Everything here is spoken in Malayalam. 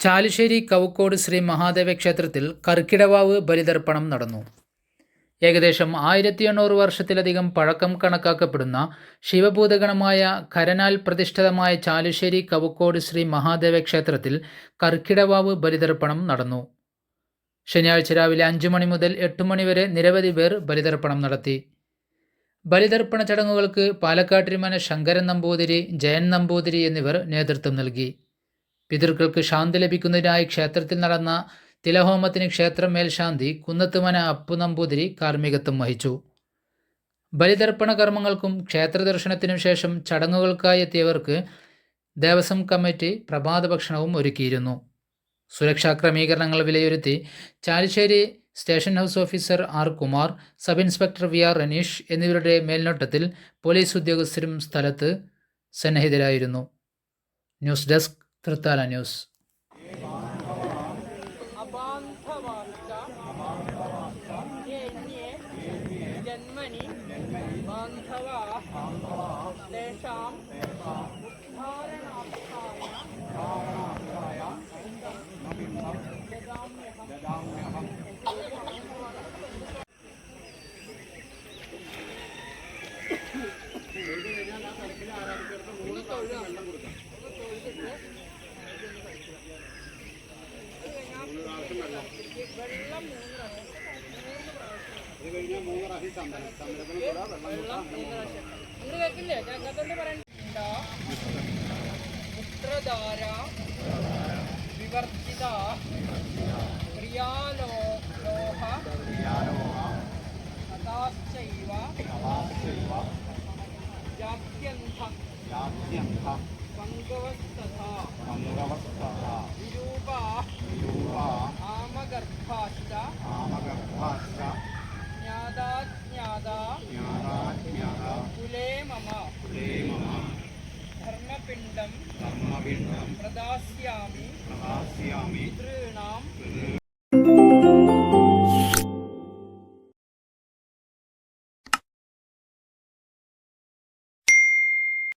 ചാലുശ്ശേരി കവുക്കോട് ശ്രീ മഹാദേവ ക്ഷേത്രത്തിൽ കർക്കിടവാവ് ബലിതർപ്പണം നടന്നു. ഏകദേശം ആയിരത്തി എണ്ണൂറ് വർഷത്തിലധികം പഴക്കം കണക്കാക്കപ്പെടുന്ന ശിവഭൂതഗണമായ കരനാൽ പ്രതിഷ്ഠിതമായ ചാലുശ്ശേരി കവുക്കോട് ശ്രീ മഹാദേവ ക്ഷേത്രത്തിൽ കർക്കിടവാവ് ബലിതർപ്പണം നടന്നു. ശനിയാഴ്ച രാവിലെ അഞ്ചു മണി മുതൽ എട്ട് മണി വരെ നിരവധി പേർ ബലിതർപ്പണം നടത്തി. ബലിതർപ്പണ ചടങ്ങുകൾക്ക് പാലക്കാട്ടിരിമന ശങ്കരൻ നമ്പൂതിരി ജയൻ നമ്പൂതിരി എന്നിവർ നേതൃത്വം നൽകി. പിതൃക്കൾക്ക് ശാന്തി ലഭിക്കുന്നതിനായി ക്ഷേത്രത്തിൽ നടന്ന തിലഹോമത്തിന് ക്ഷേത്രം മേൽശാന്തി കുന്നത്തുമന അപ്പു നമ്പൂതിരി കാർമ്മികത്വം വഹിച്ചു. ബലിതർപ്പണ കർമ്മങ്ങൾക്കും ക്ഷേത്ര ദർശനത്തിനും ശേഷം ചടങ്ങുകൾക്കായി എത്തിയവർക്ക് ദേവസ്വം കമ്മിറ്റി പ്രഭാത ഭക്ഷണവും ഒരുക്കിയിരുന്നു. സുരക്ഷാ ക്രമീകരണങ്ങൾ വിലയിരുത്തി Chalissery station house officer R Kumar sub inspector V R Ranish എന്നിവരുടെ മേൽനോട്ടത്തിൽ പോലീസ് ഉദ്യോഗസ്ഥരും സ്ഥലത്ത് സന്നിഹിതരായിരുന്നു. ന്യൂസ് ഡെസ്ക് త్రితాల న్యూస్ జన్మని బాంధవా తేషాం ഒന്ന് തൊഴുക വെള്ളം കൊടുക്കാം ഒന്ന് തൊഴുതിട്ട് പുത്രധാര വിവർത്തിത പ്രിയാലോ ലോഹ തഥാശ്ചൈവ ജാത്യന്ത പങ്കവസ്തഥാ വിരൂപാ ज्ञादा ज्ञादा कुले मम धर्मपिण्डं प्रदास्यामि पितॄणां